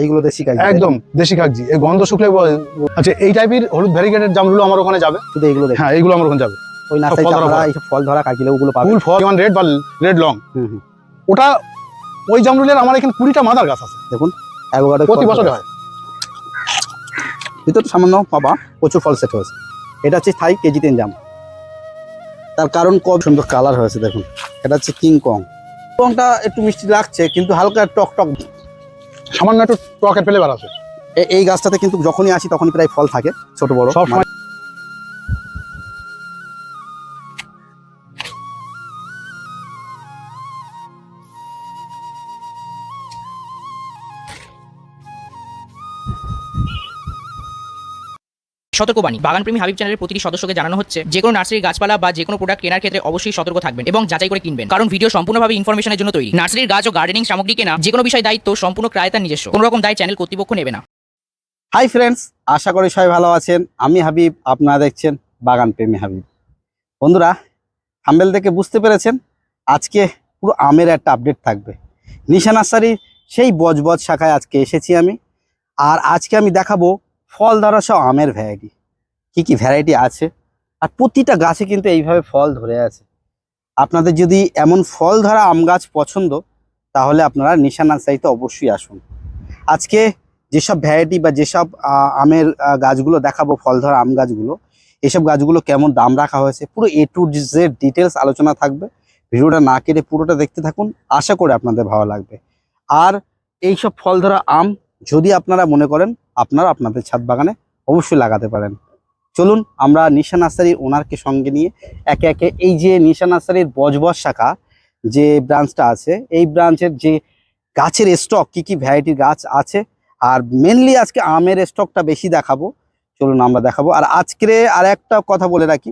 এইগুলো দেশি কাজ একদম দেশি কাগজি এই গন্ধ শুকলে আচ্ছা এই টাইপের হলুদ ভ্যারিগেটের জামগুলো আমার ওখানে যাবে। শুধু এইগুলো দেখি হ্যাঁ এইগুলো আমার ওখানে যাবে। ওই নার্সারি ফল ধরা আপনারা ফল। ধরা কাকিলে ওগুলো পাবেন ফুল ফল যেমন রেড বা রেড লং। ওটা ওই জামরুলের আমার এখানে কুড়িটা মাদার গাছ আছে। দেখুন অ্যাভোকাডো প্রতি বছরে হয়। ভিতর সামান্য পাবা প্রচুর ফল সেট হয়েছে। এটা হচ্ছে থাই কেজি তিন জাম। তার কারণ কত সুন্দর কালার হয়েছে দেখুন। এটা হচ্ছে কিং কং। কংটা একটু মিষ্টি লাগছে কিন্তু হালকা টক টক সামান্য একটু টকের ফেলে এ- এই গাছটাতে কিন্তু যখনই আসি তখনই প্রায় ফল থাকে ছোট বড়। সব সময় সতর্কবাণী। বাগানপ্রেমী হাবিব চ্যানেলের প্রতিটি সদস্যকে জানানো হচ্ছে, যে কোনো নার্সারি গাছপালা বা যে কোনো প্রোডাক্ট কেনার ক্ষেত্রে অবশ্যই সতর্ক থাকবেন এবং যাচাই করে কিনবেন। কারণ ভিডিও সম্পূর্ণভাবে ইনফরমেশনের জন্য তৈরি। নার্সারির গাছ ও গার্ডেনিং সামগ্রী কেনা যে কোনো বিষয় দায়িত্ব সম্পূর্ণ ক্রায়তার নিজস্ব। কোনো রকম দায় চ্যানেল কর্তৃপক্ষ নেবে না। হাই ফ্রেন্ডস, আশা করি সবাই ভালো আছেন। আমি হাবিব, আপনারা দেখছেন বাগান প্রেমী হাবিব। বন্ধুরা, থাম্বেল থেকে বুঝতে পেরেছেন, আজকে পুরো আমের একটা আপডেট থাকবে। নিশা নার্সারির সেই বজবজ শাখায় আজকে এসেছি আমি। আর আজকে আমি দেখাবো ফল ধরা সব আমের ভ্যারাইটি কি কি ভ্যারাইটি আছে? আর প্রতিটা গাছে কিন্তু এইভাবে ফল ধরে আছে। আপনাদের যদি এমন ফল ধরা আম গাছ পছন্দ, তাহলে আপনারা নিশা নার্সারিতে অবশ্যই আসুন। আজকে যেসব ভ্যারাইটি বা যেসব আমের গাছগুলো দেখাবো, ফল ধরা আম গাছগুলো, এসব গাছগুলো কেমন দাম রাখা হয়েছে, পুরো এ টু জেড ডিটেলস আলোচনা থাকবে। ভিডিওটা না কেটে পুরোটা দেখতে থাকুন। আশা করে আপনাদের ভালো লাগবে। আর এইসব ফল ধরা আম যদি আপনারা মনে করেন আপনারা আপনাদের ছাদ বাগানে অবশ্যই লাগাতে পারেন। চলুন আমরা নিশা নার্সারির ওনারকে সঙ্গে নিয়ে একে একে এই যে নিশা নার্সারির বজবজ শাখা যে ব্রাঞ্চটা আছে, এই ব্রাঞ্চের যে গাছের স্টক কি কি ভ্যারাইটির গাছ আছে, আর মেনলি আজকে আমের স্টকটা বেশি দেখাবো। চলুন আমরা দেখাবো। আর আজকে আর একটা কথা বলে রাখি।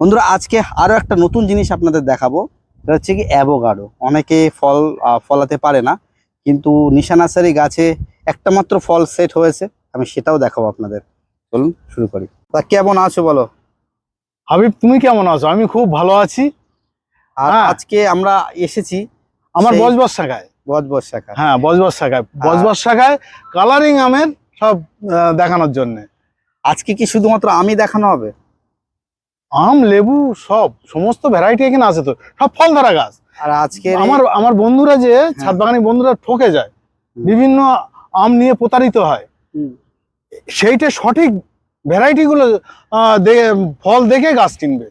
বন্ধুরা, আজকে আরও একটা নতুন জিনিস আপনাদের দেখাবো। এটা হচ্ছে কি অ্যাভোগাডো অনেকে ফল ফলাতে পারে না। কিন্তু নিশা নার্সারি গাছে একটা মাত্র ফল সেট হয়েছে আমি সেটাও দেখাবো আপনাদের। চলুন শুরু করি। তা কেমন আছো বলো? হাবিব তুমি কেমন আছো? আমি খুব ভালো আছি। আর হ্যাঁ। আজকে আমরা এসেছি আমার বজবজ শাখায় বজবজ শাখা হ্যাঁ বজবজ শাখায় বজবজ শাখায় কালারিং আমের সব দেখানোর জন্য। আজকে কি শুধুমাত্র আমি দেখানো হবে? আম লেবু সব সমস্ত ভ্যারাইটি এখানে আছে তো। সব ফল ধরা গাছ। আর আজকে আমার আমার বন্ধুরা যে ছাদ বাগানি বন্ধুরা ঠকে যায়। বিভিন্ন আম নিয়ে প্রতারিত হয়। সেইটা সঠিক ভ্যারাইটি গুলো ফল দেখে গাছ কিনবে।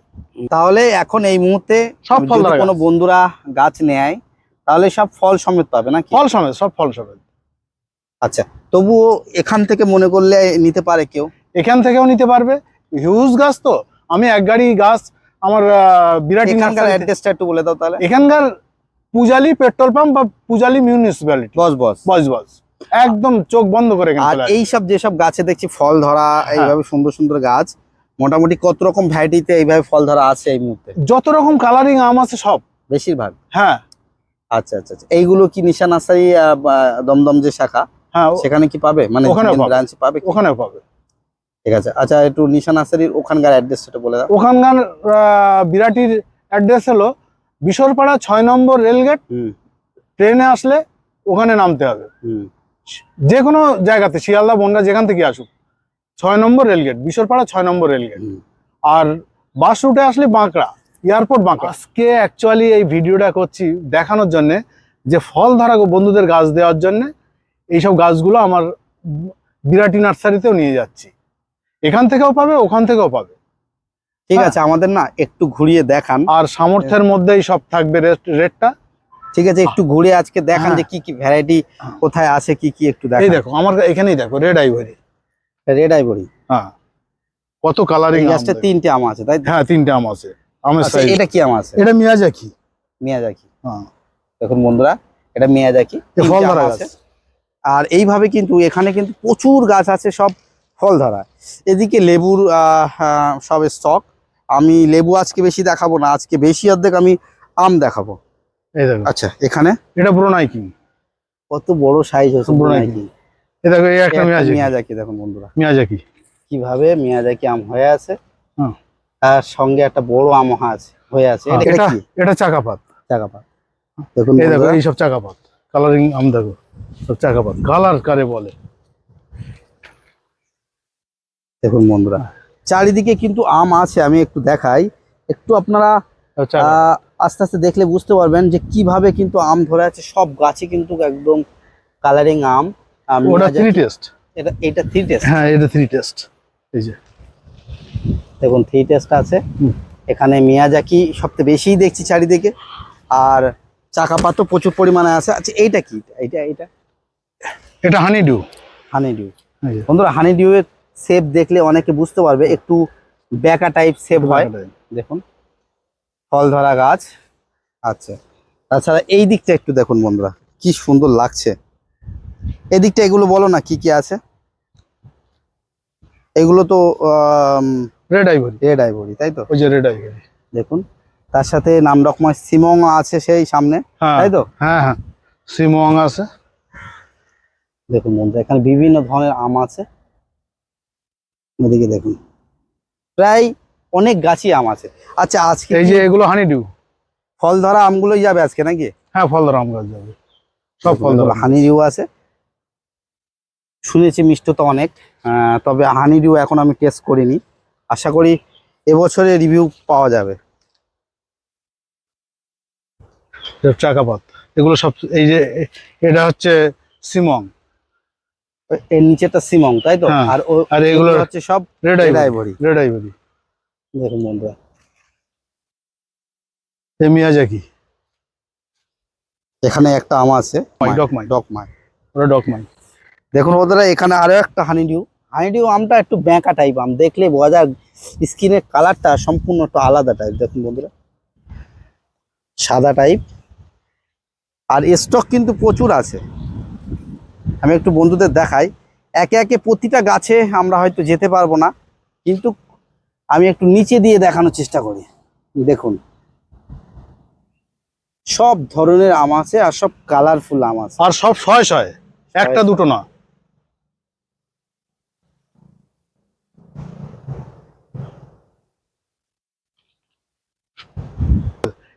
তাহলে এখন এই মুহূর্তে সব ফল কোনো বন্ধুরা গাছ নেয় তাহলে সব ফল সমেত পাবে না ফল সমেত সব ফল সমেত। আচ্ছা তবুও এখান থেকে মনে করলে নিতে পারে কেউ? এখান থেকেও নিতে পারবে। হিউজ গাছ তো। আমি এক গাড়ি গাছ আমার বিরাট এখানকার অ্যাড্রেসটা একটু বলে দাও তাহলে। এখানকার পূজালি পেট্রোল পাম্প বা পূজালি মিউনিসিপ্যালিটি বস বস। বস বস। একদম চোখ বন্ধ করে আর। এই সব যেসব গাছে দেখছি ফল ধরা হ্যাঁ। এইভাবে সুন্দর সুন্দর গাছ মোটামুটি কত রকম ভ্যারাইটিতে এইভাবে ফল ধরা আছে এই মুহূর্তে? যত রকম কালারিং আম আছে সব। বেশিরভাগ? হ্যাঁ। আচ্ছা আচ্ছা আচ্ছা। এইগুলো কি নিশা নার্সারি দমদম যে শাখা হ্যাঁ সেখানে কি পাবে? মানে ওখানেও পাবে। ব্রাঞ্চ পাবে ওখানেও পাবে। ঠিক আছে। আচ্ছা একটু নিশা নার্সারির ওখানকার অ্যাড্রেসটা বলে দাও। ওখানকার বিরাটির অ্যাড্রেস হলো বিশরপাড়া ছয় নম্বর রেলগেট। ট্রেনে আসলে ওখানে নামতে হবে। যে কোনো জায়গাতে শিয়ালদা বনগা যেখান থেকে আসুক ছয় নম্বর রেলগেট বিশরপাড়া ছয় নম্বর রেলগেট। আর বাস রুটে আসলে বাঁকড়া এয়ারপোর্ট বাঁকড়া। আজকে অ্যাকচুয়ালি এই ভিডিওটা করছি দেখানোর জন্য যে ফল ধরা বন্ধুদের গাছ দেওয়ার জন্য এইসব গাছগুলো আমার বিরাটি নার্সারিতেও নিয়ে যাচ্ছি। এখান থেকেও পাবে ওখান থেকেও পাবে। ঠিক হ্যাঁ। আছে আমাদের না একটু ঘুরিয়ে দেখান। আর সামর্থ্যের মধ্যেই সব থাকবে রেট- রেটটা। ঠিক আছে একটু ঘুরে আজকে দেখান হ্যাঁ। যে কি কি ভ্যারাইটি কোথায় আছে কি কি একটু দেখান। দেখো আমার এখানেই দেখো রেড আইভরি রেড আইভরি হ্যাঁ। কত কালারিং গাছটা তিনটে আম আছে তাই হ্যাঁ তিনটে আম আছে আমের আচ্ছা, সাইজ এটা কি আম আছে? এটা মিয়াজাকি। মিয়াজাকি। হ্যাঁ। দেখুন বন্ধুরা এটা মিয়াজাকি ফল ধরা আছে। আর এইভাবে কিন্তু এখানে কিন্তু প্রচুর গাছ আছে সব ফল ধরা এদিকে লেবুর সব স্টক আমি লেবু আজকে বেশি দেখাবো না আজকে বেশি অর্ধেক আমি আম দেখাবো। এই দেখো। আচ্ছা এখানে? এটা ব্রোনাই কিং। কত বড় সাইজ হয়েছে ব্রুনাই নাকি এই দেখো এই একটা মিয়াজাকি। মিয়াজাকি দেখুন বন্ধুরা। মিয়াজাকি। কীভাবে মিয়াজাকি আম হয়ে আছে। তার সঙ্গে একটা বড় আম আছে হয়ে আছে। এটা- কি? এটা চাকাপাত। চাকাপা দেখুন এই দেখো এই সব চাকাপাত। কালারিং আম দেখো। সব চাকাপাত। কালার কারে বলে? দেখুন বন্ধুরা চারিদিকে কিন্তু আম আছে আমি একটু দেখাই। একটু আপনারা সব আস্তে আস্তে দেখলে বুঝতে পারবেন যে কীভাবে কিন্তু আম ধরে আছে। সব গাছে কিন্তু একদম কালারিং আম। ওটা থ্রি টেস্ট এটা এটা থ্রি টেস্ট হ্যাঁ এটা থ্রি টেস্ট এই যে। দেখুন থ্রি টেস্ট আছে। এখানে মিয়াজাকি সবচেয়ে বেশিই দেখছি চারিদিকে। আর চাকাপাতও প্রচুর পরিমাণে আছে। আচ্ছা এইটা কি? এটা হানি ডিউ হানি ডিউ বন্ধুরা হানি ডিউ এর শেপ দেখলে অনেকে বুঝতে পারবে একটু ব্যাকা টাইপ শেপ হয়। দেখুন ফল ধরা গাছ। আচ্ছা তাছাড়া এই দিকটা একটু দেখুন বন্ধুরা কি সুন্দর লাগছে। এদিকটা এগুলো বলো না কি কি আছে? এগুলো তো রেড আইভরি রেড আইভরি তাই তো? ওই যে রেড আইভরি দেখুন তার সাথে নাম রকমের সিমং আছে সেই সামনে হ্যাঁ তাই তো? হ্যাঁ হ্যাঁ সিমোয়াং আছে। দেখুন বন্ধুরা এখানে বিভিন্ন ধরনের আম আছে। এদিকে দেখুন। প্রায় অনেক গাছই আম আছে। আচ্ছা আজকে এই যে এগুলো হানি ডিউ ফল ধরা আমগুলোই যাবে আজকে নাকি? হ্যাঁ ফলদার আম গাছ যাবে। সব ফল আম। হানি ডিউ আছে। শুনেছি মিষ্টতা অনেক। তবে হানি ডিউ এখন আমি টেস্ট করিনি। আশা করি এবছরে রিভিউ পাওয়া যাবে। চাকাপাত। এগুলো সব এই যে এটা হচ্ছে সিমং। এর নিচেটা সিমং তাই তো? হ্যাঁ, আর আর এগুলো হচ্ছে সব রেড আইভরি রেড আইভরি দেখুন বন্ধুরা। এ মিয়াজাকি এখানে একটা আম আছে। ডকমাই ডকমাই ওটা ডকমাই দেখুন বন্ধুরা এখানে আরও একটা হানি ডিউ হানি ডিউ আমটা একটু ব্যাঁকা টাইপ আম। দেখলে বোঝা যায় স্কিনের কালারটা সম্পূর্ণ একটু আলাদা টাইপ দেখুন বন্ধুরা। সাদা টাইপ আর স্টক কিন্তু প্রচুর আছে। আমি একটু বন্ধুদের দেখাই। একে একে প্রতিটা গাছে আমরা হয়তো যেতে পারব না কিন্তু আমি একটু নিচে দিয়ে দেখানোর চেষ্টা করি। দেখুন। সব ধরনের আম আছে আর সব কালারফুল আম আছে। আর সব ছয় ছয় একটা দুটো না।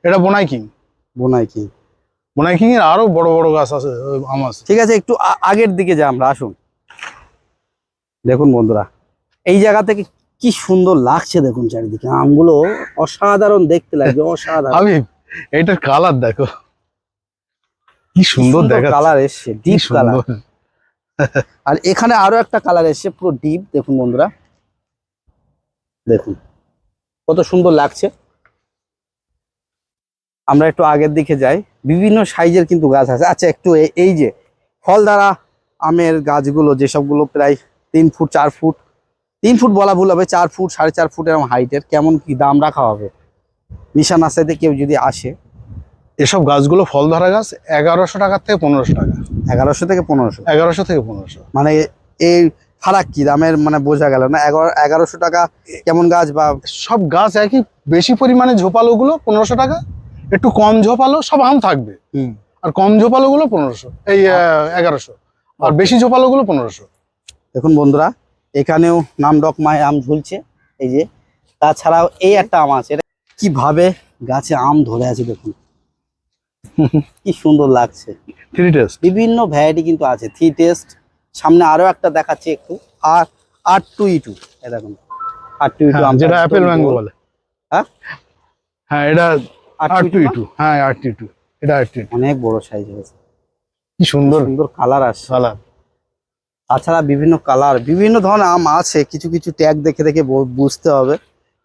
এটা বোনাই কিং। বোনাই কি। বোনাই কিং এর আরও বড় বড় গাছ আছে আম আছে। ঠিক আছে একটু আগের দিকে যা আমরা আসুন। দেখুন বন্ধুরা এই জায়গা থেকে কি সুন্দর লাগছে দেখুন চারিদিকে। আমগুলো অসাধারণ দেখতে লাগছে অসাধারণ। আমি এটার কালার দেখো। কি সুন্দর দেখা কালার এসছে ডিপ কালার আর এখানে আরও একটা কালার এসছে পুরো ডিপ দেখুন বন্ধুরা। দেখুন কত সুন্দর লাগছে। আমরা একটু আগের দিকে যাই। বিভিন্ন সাইজের কিন্তু গাছ আছে। আচ্ছা একটু এই যে ফল দ্বারা আমের গাছগুলো যেসবগুলো প্রায় তিন ফুট চার ফুট। তিন ফুট বলা ভুল হবে চার ফুট সাড়ে চার ফুট এরকম হাইটের কেমন কি দাম রাখা হবে? নিশান আসাইতে কেউ যদি আসে। এসব গাছগুলো ফল ধরা গাছ এগারোশো টাকা থেকে পনেরোশো টাকা। এগারোশো থেকে পনেরোশো। এগারোশো থেকে পনেরোশো। মানে এই ফারাক কি? দামের মানে বোঝা গেল না। এগারো এগারোশো টাকা কেমন গাছ বা সব গাছ একই বেশি পরিমাণে ঝোপালো গুলো পনেরোশো টাকা। একটু কম ঝোপালো সব আম থাকবে। হুম। আর কম ঝোপালো গুলো পনেরোশো এই এগারোশো। আর বেশি ঝোপালো গুলো পনেরোশো। দেখুন বন্ধুরা এখানেও নাম ডকমায় আম ঝুলছে এই যে। তাছাড়াও এই একটা আম আছে এটা কীভাবে গাছে আম ধরে আছে দেখুন। কি সুন্দর লাগছে। থ্রি টেস্ট বিভিন্ন ভ্যারাইটি কিন্তু আছে থ্রি টেস্ট সামনে আরও একটা দেখাচ্ছে একটু আর আর টু ই টু দেখুন। আর টু ই টু যেটা অ্যাপেল ম্যাঙ্গো বলে। হ্যাঁ? হ্যাঁ এটা টু হ্যাঁ এটা অনেক বড় সাইজ হয়েছে। কি সুন্দর। সুন্দর কালার আসছে। কালার তাছাড়া বিভিন্ন কালার বিভিন্ন ধরনের আম আছে কিছু কিছু ট্যাগ দেখে দেখে বুঝতে হবে।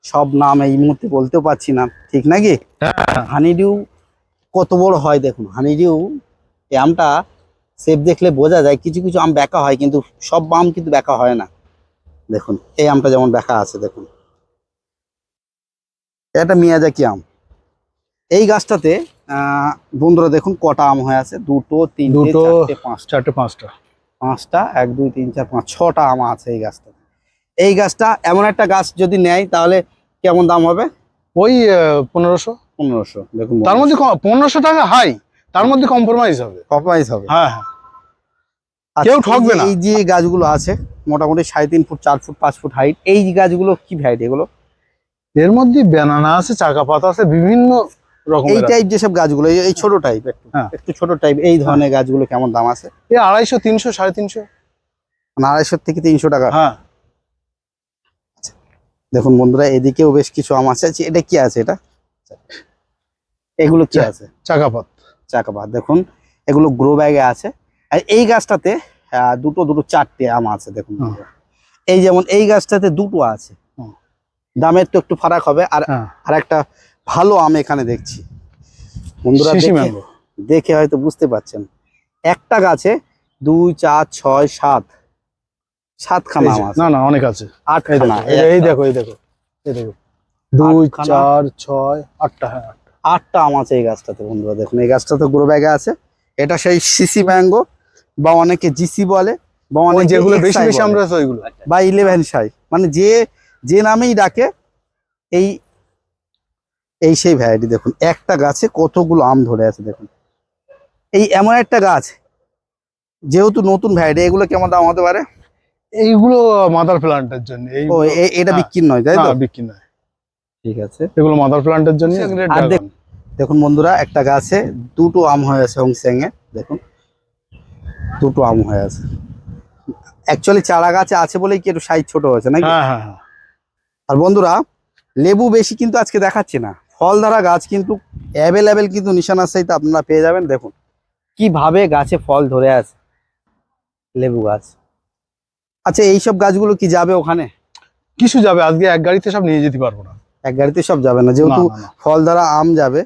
সব নাম এই মুহূর্তে বলতেও পারছি না ঠিক নাকি? হানিডিউ কত বড় হয় দেখুন হানিডিউ এই আমটা সেপ দেখলে বোঝা যায় কিছু কিছু আম বেঁকা হয় কিন্তু সব আম কিন্তু বেঁকা হয় না। দেখুন এই আমটা যেমন বেঁকা আছে দেখুন। এটা মিয়াজাকি আম। এই গাছটাতে বন্ধুরা দেখুন কটা আম হয়ে আছে। দুটো তিনটে দুটো। চারটে পাঁচটা। চারটে পাঁচটা। পাঁচটা এক দুই তিন চার পাঁচ ছটা আম আছে এই গাছটা এই গাছটা এমন একটা গাছ যদি নেয় তাহলে কেমন দাম হবে? ওই পনেরোশো। পনেরোশো দেখুন তার মধ্যে পনেরোশো টাকা হাই তার মধ্যে কম্প্রোমাইজ হবে। কম্প্রোমাইজ হবে। হ্যাঁ হ্যাঁ। আচ্ছা, কেউ ঠকবে না। এই যে গাছগুলো আছে মোটামুটি সাড়ে তিন ফুট চার ফুট পাঁচ ফুট হাইট এই গাছগুলো কি ভ্যারাইটি এগুলো? এর মধ্যে ব্যানানা আছে চাকা পাতা আছে বিভিন্ন এই টাইপ যেসব গাছগুলো এই- ছোট টাইপ একটু হ্যাঁ। একটু ছোট টাইপ এই ধরনের গাছগুলো কেমন দাম আছে? এই আড়াইশো তিনশো সাড়ে তিনশো। মানে আড়াইশো থেকে তিনশো টাকা। হ্যাঁ। দেখুন বন্ধুরা এদিকেও বেশ কিছু আম আছে। আচ্ছা, এটা কি আছে এটা? এগুলো কি আছে? চাকাপাত। চাকাপাত দেখুন। এগুলো গ্রো ব্যাগে আছে। আর এই গাছটাতে দুটো দুটো চারটে আম আছে দেখুন এই যেমন এই গাছটাতে দুটো আছে। দামের তো একটু ফারাক হবে। আর হ্যাঁ। আর একটা ভালো আম এখানে দেখছি। বন্ধুরা দেখে- হয়তো বুঝতে পারছেন। একটা গাছে দুই চার ছয় সাত। সাতখানা আম না না অনেক আছে। আটখানা। এই- দেখো এই দেখো এই দেখো দুই চার ছয় আটটা হ্যাঁ আটটা। আম আছে এই গাছটাতে বন্ধুরা দেখুন। এই গাছটাতে গ্রো ব্যাগে আছে। এটা সেই সিসি ম্যাঙ্গো বা অনেকে জিসি বলে বা অনেক যেগুলো বেশি বেশি আমরা ওইগুলো। বা ইলেভেন সাই। মানে যে যে নামেই ডাকে এই এই সেই ভ্যারাইটি দেখুন। একটা গাছে কতগুলো আম ধরে আছে দেখুন। এই এমন একটা গাছ যেহেতু নতুন ভ্যারাইটি এগুলো কেমন দাম হতে পারে? এইগুলো মাদার প্লান্টের জন্য। ও এটা। বিক্রি নয় তাই তো? বিক্রি নয়। ঠিক আছে। এগুলো মাদার প্লান্টের জন্য আর দেখুন বন্ধুরা একটা গাছে দুটো আম হয়ে আছে হংসেঙে দেখুন। দুটো আম হয়ে আছে। অ্যাকচুয়ালি চারা গাছে আছে বলেই কি একটু সাইজ ছোট হয়েছে নাকি? হ্যাঁ হ্যাঁ হ্যাঁ। আর বন্ধুরা লেবু বেশি কিন্তু আজকে দেখাচ্ছি না। ফল ধরা গাছ কিন্তু অ্যাভেলেবেল কিন্তু নিশানার সাইতে আপনারা পেয়ে যাবেন দেখুন। কীভাবে গাছে ফল ধরে আছে লেবু গাছ। আচ্ছা এইসব গাছগুলো কি যাবে ওখানে? কিছু যাবে আজকে এক গাড়িতে সব নিয়ে যেতে পারব না। এক গাড়িতে সব যাবে না যেহেতু। ফল ধরা আম যাবে।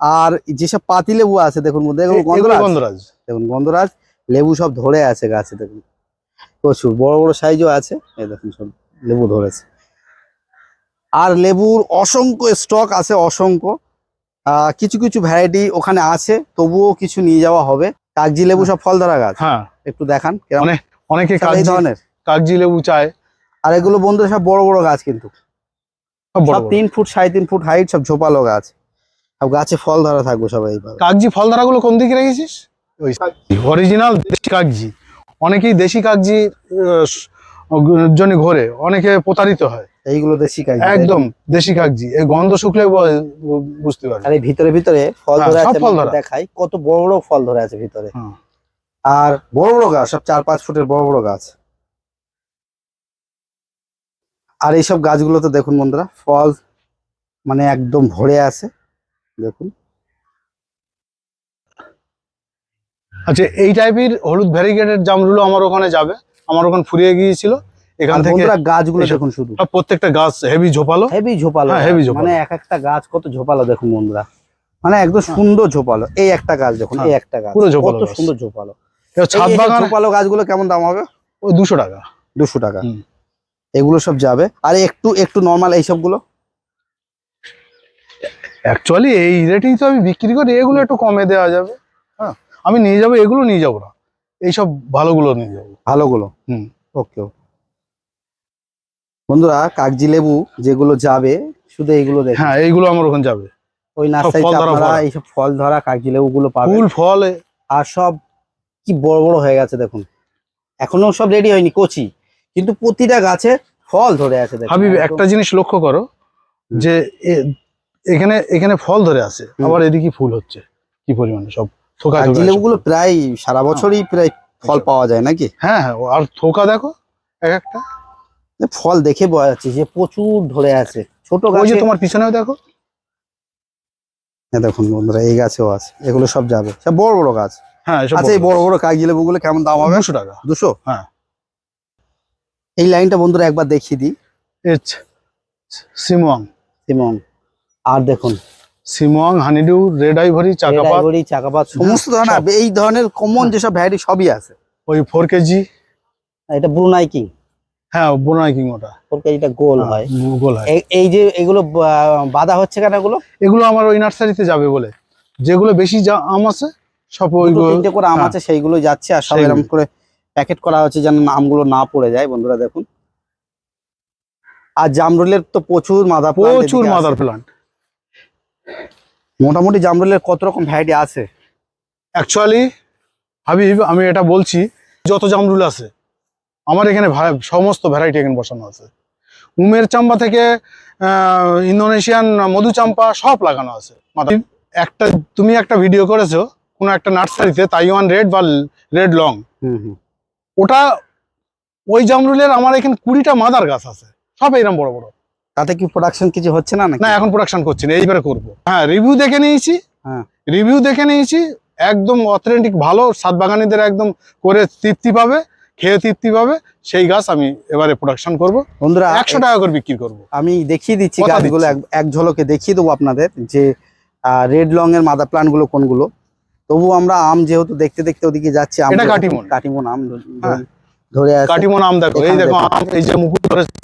আর যেসব পাতি লেবু আছে দেখুন গন্ধরাজ। গন্ধরাজ। দেখুন গন্ধরাজ লেবু সব ধরে আছে গাছে দেখুন। প্রচুর বড় বড় সাইজও আছে। এই দেখুন সব লেবু ধরেছে। আর লেবুর অসংখ্য স্টক আছে অসংখ্য। কিছু কিছু ভ্যারাইটি ওখানে আছে তবুও কিছু নিয়ে যাওয়া হবে। কাগজি লেবু সব ফল ধরা গাছ। হ্যাঁ। একটু দেখান অনেক- এই কাগজি ধরনের। কাগজি লেবু চায়। আর এগুলো বন্ধু সব বড় বড় গাছ কিন্তু। সব বড় তিন ফুট সাড়ে তিন ফুট হাইট সব ঝোপালো গাছ। সব গাছে ফল ধরা থাকবে সবাই কাগজি ফল ধারাগুলো কোন দিকে রেখেছিস? ওই অরিজিনাল দেশি কাগজি। অনেকেই দেশি কাগজি জন্য ঘোরে অনেকে প্রতারিত হয়। এইগুলো দেশি কাগজি একদম দেশি কাগজি এই গন্ধ শুকলে বুঝতে পারবে। আর এই ভিতরে ভিতরে ফল হ্যাঁ, ধরে সব আছে দেখাই কত বড় বড় ফল ধরে আছে ভিতরে। হ্যাঁ। আর বড় বড় গাছ সব চার পাঁচ ফুটের বড় বড় গাছ। আর এইসব গাছগুলো তো দেখুন বন্ধুরা ফল মানে একদম ভরে আছে দেখুন। আচ্ছা এই টাইপের হলুদ ভ্যারিগেটেড জামরুলো আমার ওখানে যাবে। আমার ওখানে ফুরিয়ে গিয়েছিল। এখান থেকে গাছগুলো দেখুন শুধু। প্রত্যেকটা গাছ হেভি ঝোপালো। হেভি ঝোপালো হেভি গাছ। ঝোপালো। মানে এক একটা গাছ কত ঝোপালো দেখুন বন্ধুরা। মানে একদম সুন্দর ঝোপালো। এই একটা গাছ দেখুন এই হ্যাঁ, একটা গাছ। পুরো ঝোপালো কত সুন্দর ঝোপালো। ছাদ বাগান ঝোপালো গাছগুলো কেমন দাম হবে? ওই দুশো টাকা। দুশো টাকা। এগুলো সব যাবে। আর একটু একটু নর্মাল এইসবগুলো অ্যাকচুয়ালি এই রেটেই তো আমি বিক্রি করি এগুলো একটু কমে দেওয়া যাবে। হ্যাঁ আমি নিয়ে যাব এগুলো নিয়ে যাব না। এইসব ভালোগুলো নিয়ে যাব। ভালোগুলো? হুম। ওকে বন্ধুরা কাগজি লেবু যেগুলো যাবে শুধু এইগুলো দেখুন হ্যাঁ এইগুলো আমার ওখানে যাবে। ওই নার্সারিতে আপনারা এইসব ফল ধরা কাগজি লেবু গুলো পাবেন ফুল ফল আর সব কি বড় বড় হয়ে গেছে দেখুন। এখনও সব রেডি হয়নি কচি। কিন্তু প্রতিটা গাছে ফল ধরে আছে দেখুন। হাবিব একটা জিনিস লক্ষ্য করো যে এখানে এখানে ফল ধরে আছে আবার এদিকে ফুল হচ্ছে কি পরিমাণে সব। থোকা থোকা প্রায় সারা বছরই প্রায় ফল পাওয়া যায় নাকি? হ্যাঁ হ্যাঁ আর থোকা দেখো এক একটা। ফল দেখে বোঝা যাচ্ছে যে প্রচুর ধরে আছে। ছোট ওই যে তোমার পিছনেও দেখো। হ্যাঁ, দেখুন বন্ধুরা এই গাছেও আছে এগুলো সব যাবে। সব বড় বড় গাছ। হ্যাঁ আচ্ছা এই বড় বড় কাগজি লেবু গুলো কেমন দাম হবে? দুশো টাকা। দুশো? হ্যাঁ। এই লাইনটা বন্ধুরা একবার দেখিয়ে দিই। এচ সিমোয়াং সিমন আর দেখুন সিমোয়াং হানিডিউ রেড আইভরি চাকাপাত এডাইভরি, চাকাপাত সমস্ত ধরনের এই ধরনের কমন যেসব ভ্যারাইটি সবই আছে। ওই ফোর কেজি এটা ব্রুনাই কিং হ্যাঁ বোনাই কিং ওটা। ফোর কেজিটা গোল হয় হ্যাঁ, গোল হয়। এই- যে এগুলো বাঁধা হচ্ছে কেন এগুলো? এগুলো আমার ওই নার্সারিতে যাবে বলে। যেগুলো বেশি আম আছে সব ওইগুলো তিনটে করে আম হ্যাঁ। আছে সেইগুলো যাচ্ছে আর সব এরকম করে প্যাকেট করা হচ্ছে যেন আমগুলো না পড়ে যায়। বন্ধুরা দেখুন। আর জামরুলের তো প্রচুর মাদার প্রচুর মাদার প্লান্ট মোটামুটি জামরুলের কত রকম ভ্যারাইটি আছে? অ্যাকচুয়ালি হাবিব আমি এটা বলছি যত জামরুল আছে আমার এখানে সমস্ত ভ্যারাইটি এখানে বসানো আছে। উমের চাম্পা থেকে ইন্দোনেশিয়ান মধু চাম্পা সব লাগানো আছে। একটা তুমি একটা ভিডিও করেছ কোনো একটা নার্সারিতে তাইওয়ান রেড বা রেড লং ওটা ওই জামরুলের আমার এখানে কুড়িটা মাদার গাছ আছে। সব এরকম বড় বড়। তাতে কি প্রোডাকশন কিছু হচ্ছে না না এখন প্রোডাকশন করছি না এইবারে করব। হ্যাঁ রিভিউ দেখে নিয়েছি। হ্যাঁ। রিভিউ দেখে নিয়েছি একদম অথেন্টিক ভালো সাত বাগানিদের একদম করে তৃপ্তি পাবে খেয়ে তৃপ্তি পাবে সেই গাছ আমি এবারে প্রোডাকশন করব। বন্ধুরা একশো টাকা করে বিক্রি করব। আমি দেখিয়ে দিচ্ছি গাছগুলো এক- ঝলকে দেখিয়ে দেবো আপনাদের যে রেড লং এর মাদার প্লান্টগুলো কোনগুলো। তবু আমরা আম যেহেতু দেখতে দেখতে ওদিকে যাচ্ছি কাটিমন। কাটিমন আম হ্যাঁ। ধরে কাটিমন আম দেখো এই দেখো এই যে মুকুল ধরেছে।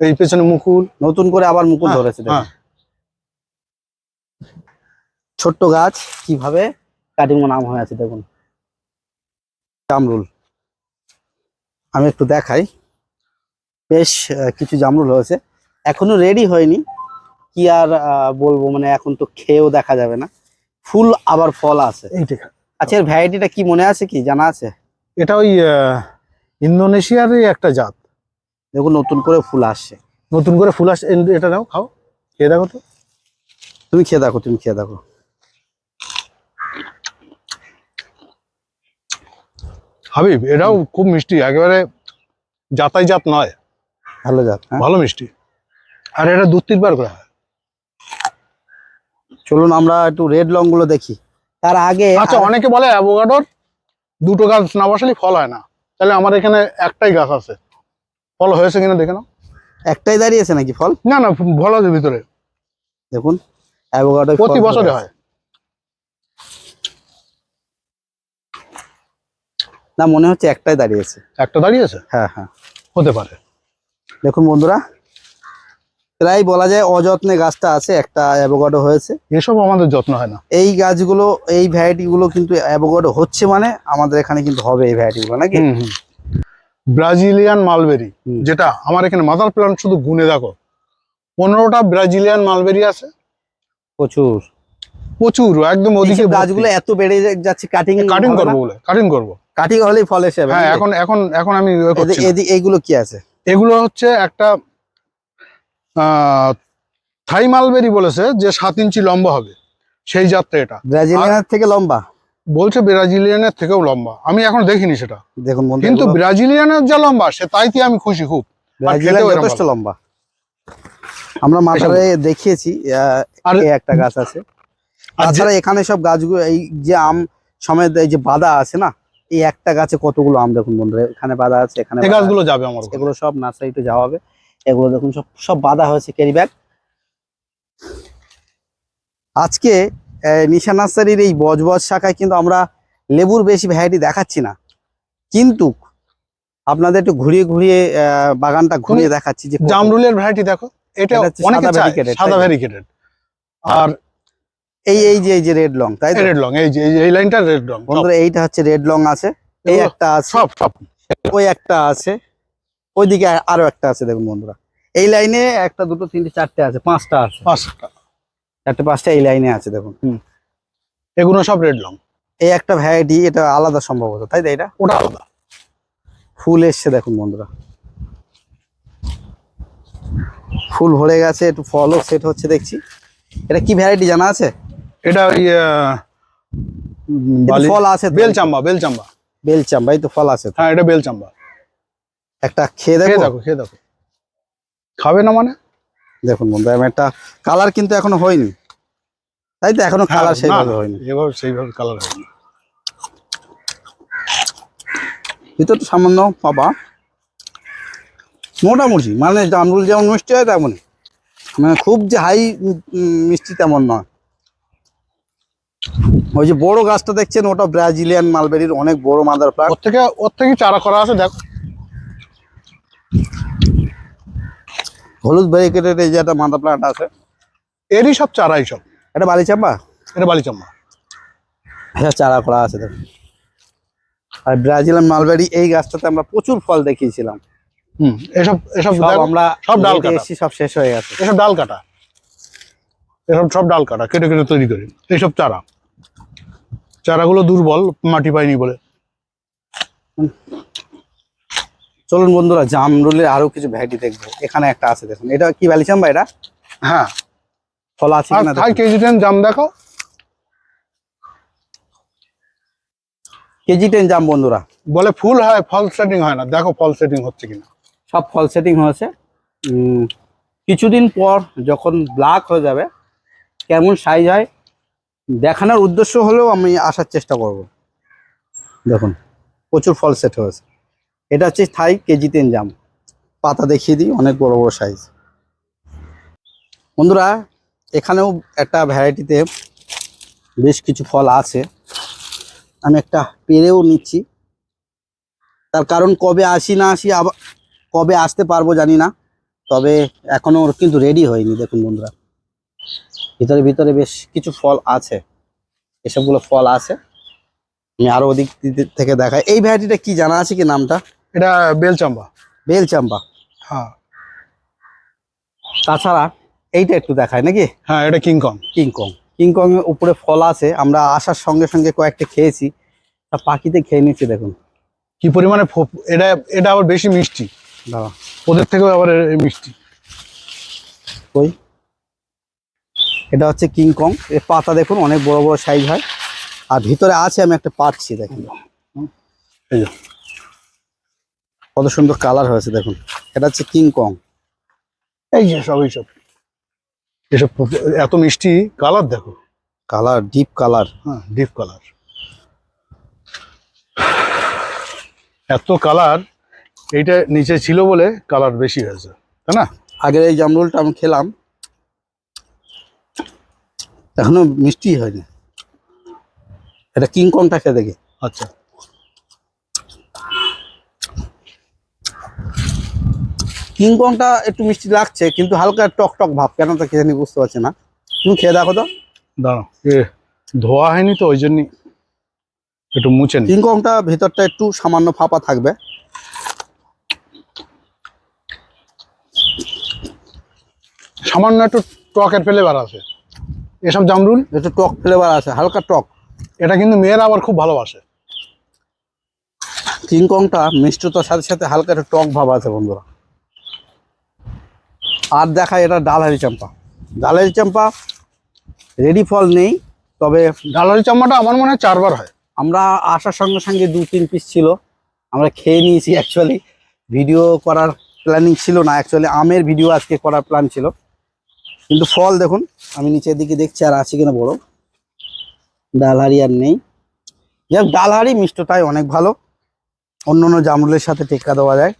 এই পেছনে মুকুল নতুন করে আবার মুকুল হ্যাঁ, ধরেছে দেখুন। হ্যাঁ। ছোট্ট গাছ কীভাবে কাটিং নাম হয়ে আছে দেখুন। জামরুল। আমি একটু দেখাই। বেশ কিছু জামরুল হয়েছে। এখনও রেডি হয়নি। কি আর বলব মানে এখন তো খেয়েও দেখা যাবে না। ফুল আবার ফল আছে। এইটা আচ্ছা এর ভ্যারাইটিটা কি মনে আছে কি? জানা আছে? এটা ওই ইন্দোনেশিয়ারই একটা জাত। দেখুন নতুন করে ফুল আসছে। নতুন করে ফুল আসছে এটা নাও খাও। খেয়ে দেখো তো। তুমি খেয়ে দেখো তুমি খেয়ে দেখো। হাবিব এটাও খুব মিষ্টি একেবারে জাতাই জাত নয়। ভালো যাক হ্যাঁ? ভালো মিষ্টি। আর এটা দুধ তিনবার করে হয়। চলুন আমরা একটু রেড লংগুলো দেখি। তার আগে আচ্ছা অনেকে বলে অ্যাভোকাডোর দুটো গাছ না বসালে ফল হয় না। তাহলে আমার এখানে একটাই গাছ আছে। ফল হয়েছে কিনা দেখে নাও। একটাই দাঁড়িয়েছে নাকি ফল? না না ফল আছে ভিতরে। দেখুন অ্যাভোকাডো প্রতি বছরে হয়। না মনে হচ্ছে একটাই দাঁড়িয়েছে একটা দাঁড়িয়েছে হ্যাঁ হ্যাঁ। হতে পারে। দেখুন বন্ধুরা প্রায় বলা যায় অযত্নে গাছটা আছে একটা অ্যাভোকাডো হয়েছে। এসব আমাদের যত্ন হয় না। এই গাছগুলো এই ভ্যারাইটিগুলো কিন্তু অ্যাভোকাডো হচ্ছে মানে আমাদের এখানে কিন্তু হবে এই ভ্যারাইটিগুলো নাকি? হুম, হুম। ব্রাজিলিয়ান মালবেরি যেটা আমার এখানে মাদার প্লান্ট শুধু গুনে দেখো। পনেরোটা ব্রাজিলিয়ান মালবেরি আছে। প্রচুর। প্রচুর একদম ওদিকে গাছগুলো এত বেড়ে যাচ্ছে কাটিং কাটিং করব বলে কাটিং করব। কাটিং হলেই ফল এসে হ্যাঁ এখন এখন এখন আমি ইয়ে এইগুলো কি আছে? এগুলো হচ্ছে একটা থাই মালবেরি বলেছে যে সাত ইঞ্চি লম্বা হবে। সেই জাতটা এটা। ব্রাজিলিয়ানের থেকে লম্বা? বলছে ব্রাজিলিয়ানের থেকেও লম্বা। আমি এখন দেখিনি সেটা। দেখুন কিন্তু ব্রাজিলিয়ানের যা লম্বা সে তাইতে আমি খুশি খুব। যথেষ্ট লম্বা। আমরা মাথায় দেখিয়েছি একটা গাছ আছে। আর তাছাড়া এখানে সব গাছগুলো এই যে আম সমেত এই যে বাদা আছে না এই একটা গাছে কতগুলো আম দেখুন বন্ধুরা এখানে বাদা আছে এখানে গাছগুলো যাবে আমার এগুলো সব নার্সারিতে যাওয়া হবে। এগুলো দেখুন সব সব বাঁধা হয়েছে ক্যারি ব্যাগ। আজকে নিশা নার্সারির এই বজবজ শাখায় কিন্তু আমরা লেবুর বেশি ভ্যারাইটি দেখাচ্ছি না। কিন্তু আপনাদের একটু ঘুরিয়ে ঘুরিয়ে বাগানটা ঘুরিয়ে দেখাচ্ছি যে জামরুলের ভ্যারাইটি দেখো এটা অনেকে সাদা? ভ্যারিকেটেড আর এই এই যে এই যে রেড লং তাই রেড লং এই যে এই লাইনটা রেড লং বন্ধুরা এইটা হচ্ছে রেড লং আছে। এই একটা আছে। সব সব। ওই একটা আছে। ওইদিকে আরও একটা আছে দেখুন বন্ধুরা। এই লাইনে একটা দুটো তিনটে চারটে আছে পাঁচটা আছে। পাঁচটা। চারটে পাঁচটা এই লাইনে আছে দেখুন। এগুলো সব রেড লং এই একটা ভ্যারাইটি এটা আলাদা সম্ভবত তাই তো এটা? ওটা আলাদা। ফুল এসছে দেখুন বন্ধুরা। ফুল ভরে গেছে একটু ফলও সেট হচ্ছে দেখছি। এটা কি ভ্যারাইটি জানা আছে? এটা ওই ফল আছে। বেলচাম্বা বেলচাম্বা। বেলচাম এই তো ফল আছে হ্যাঁ এটা বেলচাম্বা। একটা খেয়ে খেয়ে দেখো দেখো খেয়ে দেখো। খাবে না মানে? দেখুন বন্ধু একটা কালার কিন্তু এখনও হয়নি। তাই তো এখনও কালার সেইভাবে হয়নি। এভাবে সেইভাবে কালার হয়নি। ভিতর তো সামান্য পাবা। মোটামুটি মানে জামরুল যেমন মিষ্টি হয় তেমনই। মানে খুব যে হাই মিষ্টি তেমন নয়। ওই যে বড় গাছটা দেখছেন ওটা ব্রাজিলিয়ান মালবেরির অনেক বড় মাদার প্লান্ট। ওর থেকে ওর থেকে চারা করা আছে দেখো। হলুদ ব্যারিকেটের এই যে একটা মাদা প্লান্ট আছে এরই সব চারাই সব। এটা বালিচাম্বা এটা বালিচাম্বা হ্যাঁ চারা করা আছে দেখুন। আর ব্রাজিলিয়ান মালবেরি এই গাছটাতে আমরা প্রচুর ফল দেখিয়েছিলাম। হুম এসব এসব আমরা সব ডাল কাটা। সব শেষ হয়ে গেছে। এসব ডাল কাটা। এসব সব ডাল কাটা কেটে কেটে তৈরি করে। এইসব চারা। চারাগুলো দুর্বল মাটি পায়নি বলে। চলুন বন্ধুরা জামরুলের আরও কিছু ভ্যারাইটি দেখব। এখানে একটা আছে দেখুন। এটা কি বালিচাম্বা এটা? হ্যাঁ। ফল আছে কিনা কেজি টেন জাম দেখো। কেজি টেন জাম বন্ধুরা। বলে ফুল হয় ফল সেটিং হয় না। দেখো ফল সেটিং হচ্ছে কিনা। সব ফল সেটিং হয়েছে। কিছুদিন পর যখন ব্ল্যাক হয়ে যাবে কেমন সাইজ হয় দেখানোর উদ্দেশ্য হলেও আমি আসার চেষ্টা করব। দেখুন প্রচুর ফল সেট হয়েছে। এটা হচ্ছে থাই কেজি টেন জাম। পাতা দেখিয়ে দিই, অনেক বড় বড় সাইজ বন্ধুরা, এখানেও একটা ভ্যারাইটিতে বেশ কিছু ফল আছে। আমি একটা পেরেও নিচ্ছি। তার কারণ কবে আসি না আসি, আবার কবে আসতে পারব জানি না। তবে এখনও কিন্তু রেডি হয়নি, দেখুন বন্ধুরা। ভিতরে ভিতরে বেশ কিছু ফল আছে। এসবগুলো ফল আছে। আমি আরও ওদিক দিক থেকে দেখাই। এই ভ্যারাইটিটা কি জানা আছে কি নামটা? এটা বেলচাম্বা। বেল চাম্পা হ্যাঁ। তাছাড়া এইটা একটু দেখায় নাকি? হ্যাঁ এটা কিংকং কিংকং কিংকং এর উপরে ফল আছে আমরা আসার সঙ্গে সঙ্গে কয়েকটা খেয়েছি। তা পাখিতে খেয়ে নিচ্ছি দেখুন। কি পরিমাণে এটা এটা আবার বেশি মিষ্টি। দাঁড়া ওদের থেকেও আবার মিষ্টি। ওই এটা হচ্ছে কিংকং এর পাতা দেখুন অনেক বড় বড় সাইজ হয়। আর ভিতরে আছে আমি একটা পাচ্ছি দেখুন। এই কত সুন্দর কালার হয়েছে দেখুন। এটা হচ্ছে কিংকং এই যে সব এইসব এসব এত মিষ্টি কালার দেখো। Colour deep colour. হ্যাঁ ডিপ কালার। এত কালার এইটা নিচে ছিল বলে কালার বেশি হয়েছে তাই না? আগের এই জামরুলটা আমি খেলাম। এখনও মিষ্টি হয়নি। এটা কিংকংটা খেয়ে দেখি। আচ্ছা। কিংকংটা একটু মিষ্টি লাগছে কিন্তু হালকা টক টক ভাব কেন তা খেয়ে বুঝতে পারছি না। তুমি খেয়ে দেখো তো। দাঁড়াও ধোয়া হয়নি তো ওই জন্যই একটু মুছে কিংকংটা ভেতরটা একটু সামান্য ফাঁপা থাকবে। সামান্য একটু টকের ফ্লেভার আছে। এসব জামরুল? একটু টক ফ্লেভার আছে হালকা টক। এটা কিন্তু মেয়েরা আবার খুব ভালোবাসে। কিংকংটা মিষ্টতার সাথে সাথে হালকা একটু টক ভাব আছে বন্ধুরা। আর দেখা এটা ডালহারি চাম্পা। ডালহারি চাম্পা রেডি ফল নেই তবে ডালারি চাম্মাটা আমার মনে হয় চারবার হয়। আমরা আসার সঙ্গে সঙ্গে দু তিন পিস ছিল আমরা খেয়ে নিয়েছি অ্যাকচুয়ালি ভিডিও করার প্ল্যানিং ছিল না অ্যাকচুয়ালি আমের ভিডিও আজকে করার প্ল্যান ছিল। কিন্তু ফল দেখুন আমি নিচের দিকে দেখছি আর আছে কিনা বড়। ডালহারি আর নেই। যাক ডালহারি মিষ্টটাই অনেক ভালো। অন্য অন্য জামরুলের সাথে টেক্কা দেওয়া যায়।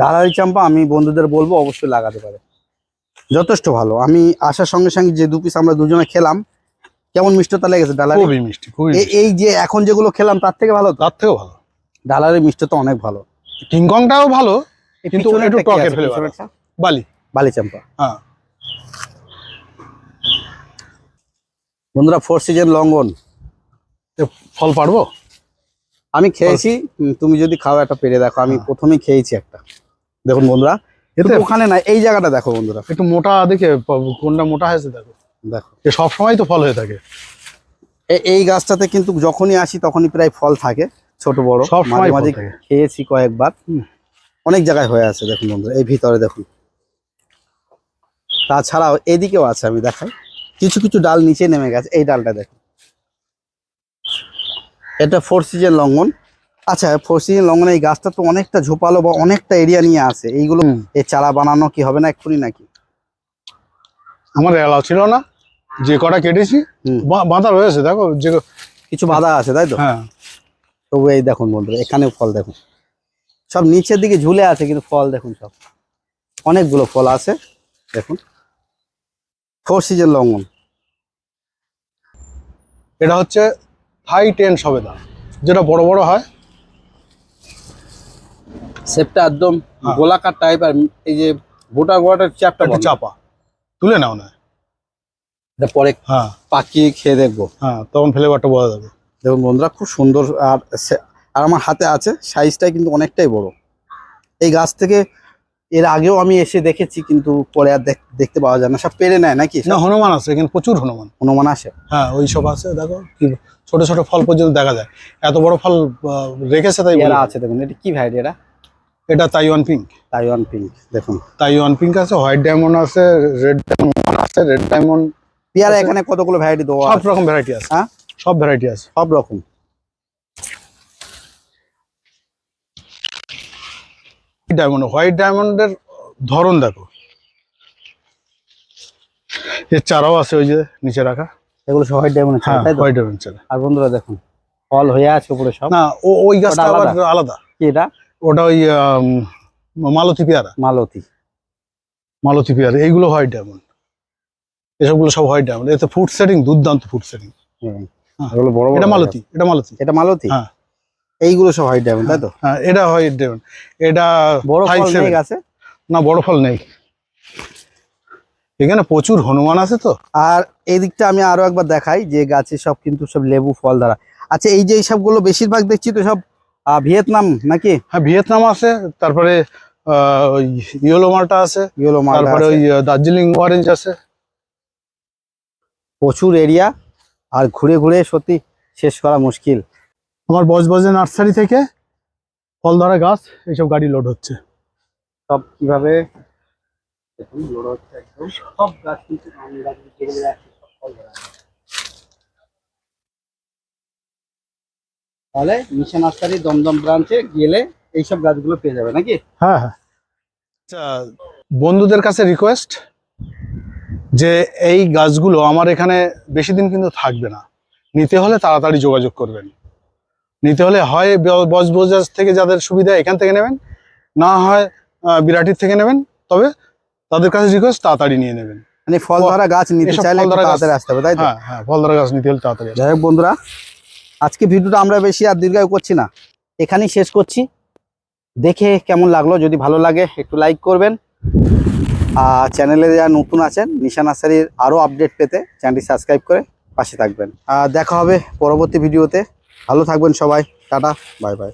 ডালহারি চাম্পা আমি বন্ধুদের বলব অবশ্যই লাগাতে পারে। যথেষ্ট ভালো। আমি আসার সঙ্গে সঙ্গে যে দু পিস আমরা দুজনে খেলাম কেমন মিষ্টতা লেগেছে ডালহারি খুবই মিষ্টি খুবই এই যে এখন যেগুলো খেলাম তার থেকে ভালো তার থেকেও ভালো। ডালারের মিষ্টতা অনেক ভালো। কিংকংটাও ভালো কিন্তু একটু টকের? বালি। বালি চাম্পা। হ্যাঁ। বন্ধুরা ফোর সিজন লঙ্ঘন। ফল পারব? আমি খেয়েছি তুমি যদি খাও একটা পেরে দেখো। আমি হ্যাঁ। প্রথমেই খেয়েছি একটা। দেখুন বন্ধুরা এতে কিন্তু ওখানে না এই জায়গাটা দেখো বন্ধুরা। একটু মোটা দেখে কোনটা মোটা হয়েছে দেখো। দেখো। এ সব সময় তো ফল হয়ে থাকে। এই গাছটাতে কিন্তু যখনই আসি তখনই প্রায় ফল থাকে ছোট বড়। সব মাঝে মাঝে খেয়েছি কয়েকবার। অনেক জায়গায় হয়ে আছে দেখুন বন্ধুরা এই ভিতরে দেখুন। তাছাড়াও এদিকেও আছে আমি দেখাই। কিছু কিছু ডাল নিচে নেমে গেছে এই ডালটা দেখুন। এটা ফোর সিজন লঙ্ঘন আচ্ছা ফোর সিজন লঙ্ঘন এই গাছটা তো অনেকটা ঝোপালো বা অনেকটা এরিয়া নিয়ে আছে। এইগুলো। এই চারা বানানো কি হবে না এক্ষুনি নাকি? আমার এলাও ছিল না। যে কটা কেটেছি বাঁধা রয়েছে দেখো যে কিছু বাধা আছে তাই তো? হ্যাঁ। তবু এই দেখুন বন্ধুরা এখানেও ফল দেখুন। সব নিচের দিকে ঝুলে আছে কিন্তু ফল দেখুন সব। অনেকগুলো ফল আছে দেখুন। ফোর সিজন লঙ্গন এটা হচ্ছে থাই টেন সবেদা যেটা বড় বড় হয়। শেপটা একদম হ্যাঁ। গোলাকার টাইপ আর এই যে গোটা গোটাটা চ্যাপটা একটু চাপা। তুলে নাও না। এটা পরে হ্যাঁ। পাকিয়ে খেয়ে দেখব। হ্যাঁ তখন ফ্লেভারটা বোঝা যাবে। দেখুন বন্ধুরা খুব সুন্দর আর আর আমার হাতে আছে সাইজটাই কিন্তু অনেকটাই বড়। এই গাছ থেকে এর আগেও আমি এসে দেখেছি কিন্তু পরে আর দেখ- দেখতে পাওয়া যায় না। সব পেরে নেয় নাকি? না হনুমান আছে এখানে প্রচুর হনুমান। হনুমান আসে। হ্যাঁ ওই সব আছে দেখো কি ছোট ছোট ফল পর্যন্ত দেখা যায়। এত বড় ফল রেখেছে তাই আছে দেখুন এটা কি ভাই এটা? এটা তাইওয়ান পিঙ্ক তাইওয়ান পিঙ্ক দেখুন। তাইওয়ান পিঙ্ক আছে হোয়াইট ডায়মন্ড আছে রেড ডায়মন্ড আছে রেড ডায়মন্ড পেয়ারা। এখানে কতগুলো ভ্যারাইটি দেওয়া সব রকম ভ্যারাইটি আছে। হ্যাঁ? সব ভ্যারাইটি আছে। সব রকম। ডায়মন্ড হোয়াইট ডায়মন্ডের ধরন দেখো। এর চারাও আছে ওই যে নিচে রাখা। এগুলো সব হোয়াইট ডায়মন্ড হ্যাঁ হোয়াইট ডায়মন্ড চারা। আর বন্ধুরা দেখুন ফল হয়ে আছে উপরে সব। না ওই গাছটা আবার আলাদা? আলাদা। কি এটা? ওটা ওই মালতী পেয়ারা? মালতী। মালতী পেয়ারা এইগুলো হোয়াইট ডায়মন্ড এসবগুলো সব হোয়াইট ডায়মন্ড এতে ফুড সেটিং দুর্দান্ত ফুড সেটিং হ্যাঁ। এগুলো বড় এটা মালতী এটা মালতী। এটা মালতী? হ্যাঁ। এইগুলো সব হোয়াইট ডায়মন্ড তাই তো? হ্যাঁ এটা হোয়াইট ডায়মন্ড এটা বড় ফল। নেই গাছে? না বড় ফল নেই। এখানে প্রচুর হনুমান আছে তো। আর এই দিকটা আমি আরও একবার দেখাই যে গাছে সব কিন্তু সব লেবু ফল দ্বারা। আচ্ছা এই যে সবগুলো বেশিরভাগ দেখছি তো সব ভিয়েতনাম নাকি? হ্যাঁ ভিয়েতনাম আছে তারপরে আহ, ইয়েলো মালটা আছে ইয়েলো মালটা তারপরে ওই দার্জিলিং অরেঞ্জ আছে। প্রচুর এরিয়া আর ঘুরে ঘুরে সত্যি শেষ করা মুশকিল। আমার বজবজে নার্সারি থেকে ফল ধরা গাছ এইসব গাড়ি লোড হচ্ছে। সব কীভাবে? লোড হচ্ছে একদম। সব গাছ কিন্তু আম গাছ যেগুলো আছে সব ফল ধরা আছে। তাহলে মিশন নার্সারি দমদম ব্রাঞ্চে গেলে এইসব গাছগুলো পেয়ে যাবে নাকি? হ্যাঁ হ্যাঁ। আচ্ছা বন্ধুদের কাছে রিকোয়েস্ট যে এই গাছগুলো আমার এখানে বেশি দিন কিন্তু থাকবে না। নিতে হলে তাড়াতাড়ি যোগাযোগ করবেন। নিতে হলে হয় বজবজাজ থেকে যাদের সুবিধা এখান থেকে নেবেন না হয় আহ, বিরাটির থেকে নেবেন তবে তাদের কাছে রিকোয়েস্ট তাড়াতাড়ি নিয়ে নেবেন। মানে ফল ধরা গাছ নিতে চাইলে ফল একটু ধরা গাছ- তাড়াতাড়ি আসতে হবে তাই তো? হ্যাঁ হ্যাঁ ফল ধরা গাছ নিতে হলে তাড়াতাড়ি যাই হোক বন্ধুরা আজকে ভিডিওটা আমরা বেশি আর দীর্ঘায়ু করছি না। এখানেই শেষ করছি। দেখে কেমন লাগল? যদি ভালো লাগে, একটু লাইক করবেন। আর চ্যানেলে যারা নতুন আছেন, নিশা নার্সারির আরও আপডেট পেতে চ্যানেলটি সাবস্ক্রাইব করে পাশে থাকবেন। আর দেখা হবে পরবর্তী ভিডিওতে ভালো থাকবেন সবাই। Tata bye bye